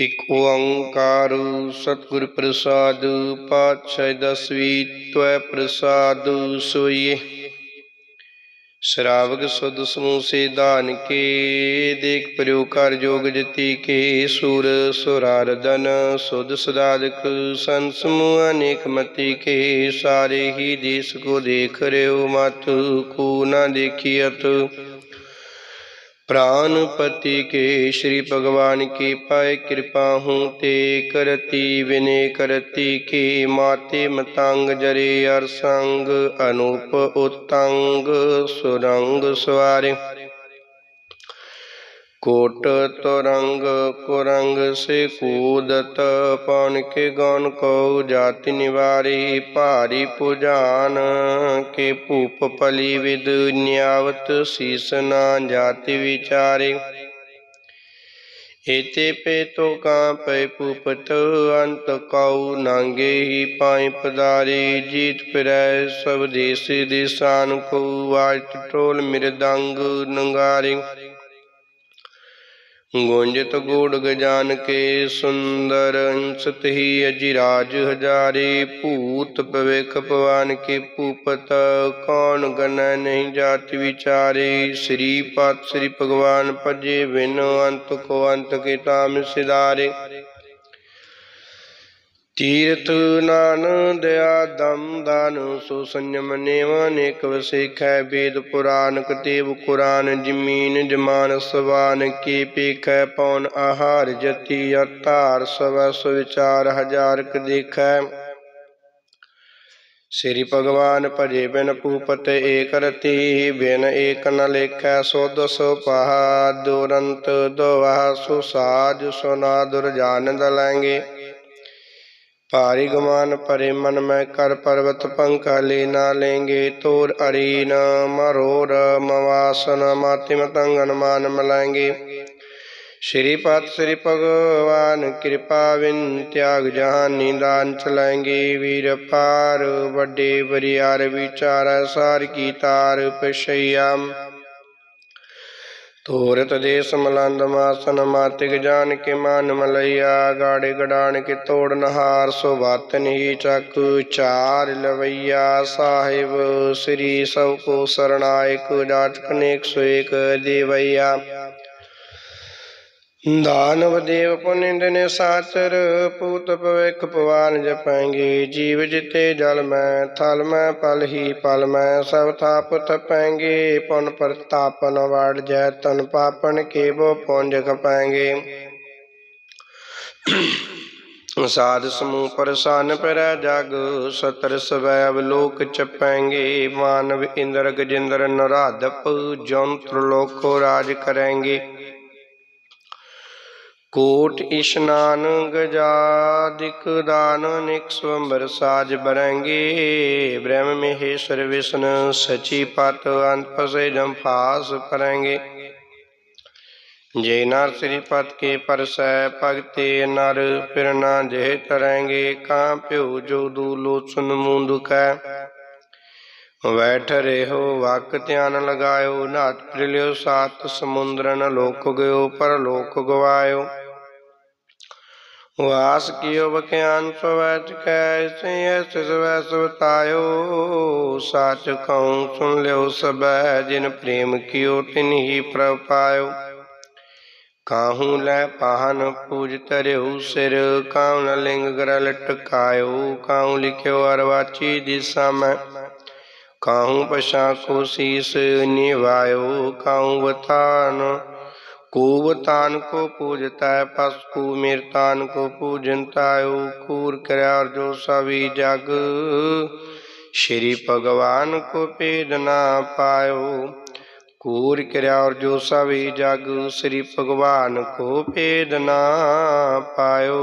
ਇਕ ਓੰਕਾਰ ਸਤਿਗੁਰ ਪ੍ਰਸਾਦ, ਪਾਤਸ਼ਾਹ ਦਸਵੀ ਤਵੈ ਪ੍ਰਸਾਦ ਸੋਈਏ। ਸ਼ਰਾਵਕ ਸੁਧ ਸਮੂਹ ਸੇ ਦਾਨ ਕੇ, ਦੇਖ ਪ੍ਰਯੋ ਕਰ ਜੋਗ ਜਤੀ ਕੇ, ਸੂਰ ਸੁਰਾਰਦਨ ਸੁਧ ਸਦਾਦਕ, ਸੰਤ ਸਮੂਹ ਅਨੇਕ ਮਤੀ ਕੇ, ਸਾਰੇ ਹੀ ਦੇਸ ਕੋ ਦੇਖ ਰਿਓ ਮਤ, ਕੋ ਨਾ ਦੇਖੀਅਤ प्राणपति के श्री भगवान की पाए कृपा हूँ ते करती विनय करती के माते मतंग जरे अरसंग अनूप उत्तंग सुरंग सवारे कोट तुरंग कुरंग से कूदत पौन के गौन को जाति निवारी भारी पुजान के भूप पली विद न्यावत शीस ना जाति विचारे एते पे तो कांपे पुपत अंत कौ नांगे ही पाए पदारे जीत फिरै सब देश दिशान को वाट टोल मृदंग नंगारे ਗੁੰਜਤ ਗੂੜ ਗਜਾਨ ਕੇ ਸੁੰਦਰ ਅੰਸਤ ਹੀ ਅਜਿਰਾਜ ਹਜਾਰੇ, ਭੂਤ ਭਵਿਖ ਭਵਾਨ ਕੇ ਭੂਪਤ, ਕੌਣ ਗਨੈ ਨਹੀਂ ਜਾਤ ਵਿਚਾਰੇ? ਸ੍ਰੀ ਪਤ ਸ੍ਰੀ ਭਗਵਾਨ ਭਜੇ ਬਿਨ ਅੰਤ ਕੋ ਅੰਤ ਕੇ ਤਾਮ ਸਿਦਾਰੇ ਤੀਰਥ ਨਾਨ ਦਇਆ ਦਮ ਦਾਨ, ਸੋ ਸੰਜਮ ਨੇਵ ਅਨੇਕ ਵਸੇਖੈ, ਵੇਦ ਪੁਰਾਨ ਕਤੇਬ ਕੁਰਾਨ, ਜਮੀਨ ਜਮਾਨ ਸਵਾਨ, ਕੀ ਪੇਖੈ ਪੌਨ ਆਹਾਰ, ਜਤੀ ਅਤਾਰ ਸਵੈ ਸੁਵਿਚਾਰ ਹਜ਼ਾਰ ਕ ਦੇਖੈ। ਸ੍ਰੀ ਭਗਵਾਨ ਭਜੇ ਬਿਨ ਭੂਪਤ ਏਕ ਰਤੀ ਬਿਨ ਏਕ ਨ ਲੇਖੈ, ਸੋ ਦਸੋ ਪਹਾ, ਦੁਰੰਤ ਦੋਵਾ ਸੋ ਸਾਜ ਸੁਨਾ ਦੁਰਜਾਨੰਦ ਲੈਂਗੇ ਭਾਰੀ ਗਮਾਨ ਭਰੇ ਮਨ ਮੈਂ ਕਰ ਪਰਵਤ ਪੰਖਾ ਲੈ ਨਾ ਲੇਂਗੇ ਤੋਰ ਅਰੀਨ ਮਰੋਰ ਮਵਾਸਨ ਮਾਤਿ ਮਤੰਗਨ ਮਾਨ ਮਲਾਂਗੇ। ਸ਼੍ਰੀ ਪਤ, ਸ੍ਰੀ ਭਗਵਾਨ ਕਿਰਪਾ ਵਿਨ ਤਿਆਗ ਜਹਾਨੀ ਦਾਨ ਚਲਾਂਗੇ ਵੀਰ ਪਾਰ ਵੱਡੇ ਬਰਿਆਰ ਵਿਚਾਰ ਸਾਰ ਕੀ ਤਾਰ ਪਸ਼ਈਆ ਤੋਰਤ ਦੇਸ ਮਲੰਦ ਮਾਸਨ ਮਾਤਿਕ ਜਾਨ ਕੇ ਮਾਨ ਮਲਈਆ, ਗਾੜੇ ਗੜਾਣ ਕੇ ਤੋੜ ਨਹਾਰ, ਸੋ ਬਾਤ ਨਹੀਂ ਚੱਕ, ਚਾਰ ਲਵਈਆ ਸਾਹਿਬ, ਸ੍ਰੀ ਸਭ ਕੋ ਸਰਣਾਇਕ ਜਾਟਕ ਨੇਕ ਸੋ ਏਕ ਦੇਵਈਆ। ਦਾਨਵ ਦੇਵ ਪੁਨਿੰਦ ਨੇ ਸਾਚਰ ਪੂਤ ਭਵਿਖ ਪਵਾਨ ਜਪੈਂਗੇ, ਜੀਵ ਜਿਤੇ ਜਲ ਮੈਂ, ਥਲ ਮੈਂ, ਪਲ ਹੀ ਪਲ ਮੈਂ, ਸਭ ਥਾਪ ਤਪਾਂਗੇ ਪੁਨ ਪ੍ਰਤਾਪਨ ਵਾੜ ਜੈ ਤਨ ਪਾਪਨ ਕੇ ਬੋ ਪੁੰਜ ਖਪਾਂਗੇ ਸਾਧ ਸਮੂਹ ਪਰਸਾਨ ਪਰੈ ਜਗ, ਸਤਰ ਸਵੈ ਅਵਲੋਕ ਚਪਾਂਗੇ, ਮਾਨਵ ਇੰਦਰ ਗਜਿੰਦਰ ਨਰਾਧਪ, ਜੰਤਰ ਲੋਕੋ ਰਾਜ ਕਰੇਂਗੇ। ਕੋਟ ਇਸ਼ਨਾਨ ਗਜਾਦਿਕ ਦਾਨ ਨਿਕ ਸਵੰਬਰ ਸਾਜ ਬਰੰਗੇ। ਬ੍ਰਹਮ ਮਹੇਸ਼ਰ ਵਿਸ਼ਨ ਸਚੀ ਪਤ, ਅੰਤ ਫਸੇ ਜਮ ਪਰੰਗੇ। ਜੇ ਨਰ ਸ੍ਰੀ ਪਤ ਕੇ ਪਰਸੈ, ਭਗਤੇ ਨਰ ਪਿਰਨਾ ਜੇ ਤਰੰਗੇ। ਕਾਂ ਪਿਓ ਜੋ ਦੂ ਲੋਚਨ ਮੁੰਦ ਵੈਠ ਬੈਠ ਰਹੋ, ਵਕ ਧਿਆਨ ਲਗਾਇਓ ਨਾਟ ਪ੍ਰਿਲਿਓ, ਸਾਤ ਸਮੁੰਦਰਨ ਲੋਕ ਗਇਓ ਪਰ ਲੋਕ ਗਵਾਇਓ। ਵਾਸ ਕੀਓ ਬਖਿਆਨ ਸਵੈਤ ਕੈ ਸੇ ਐਸ ਸਵੈ ਸਵਤਾਇਓ। ਸਾਚ ਕਉ ਸੁਨ ਲਿਓ ਸਬੈ ਜਿਨ ਪ੍ਰੇਮ ਕੀਓ, ਤਿਨ ਹੀ ਪ੍ਰਭ ਪਾਇਓ। ਕਾਹੂ ਲੈ ਪਾਹਨ ਪੂਜ ਤਰਿਉ ਸਿਰ ਕਾਉ ਲਿੰਗ ਗਰ ਲਟਕਾਇਓ। ਕਾਹੂ ਲਿਖਿਓ ਅਰਵਾਚੀ ਦਿਸਾ ਮੈਂ। ਕਾਹੂ ਪਛਾ ਕੋ ਸੀਸ ਨਿਵਾਇਓ ਕਾਹੂ ਬਤਾਨ ਕੂਵਤਾਨ ਕੋ ਪੂਜਤਾ ਪਸ ਕੂ ਮਿਰਤਾਨ ਕੋ ਪੂਜਨਤਾਇਓ ਕੂਰ ਕਰਿਆ ਜੋ ਸਭੀ ਜਗ ਸ਼੍ਰੀ ਭਗਵਾਨ ਕੋ ਪੇਦ ਨਾ ਪਾਇਓ ਕੂਰ ਕਰਿਆ ਔਰ ਜੋ ਸਭੀ ਜਗ ਸ੍ਰੀ ਭਗਵਾਨ ਕੋ ਭੇਦ ਨਾ ਪਾਇਓ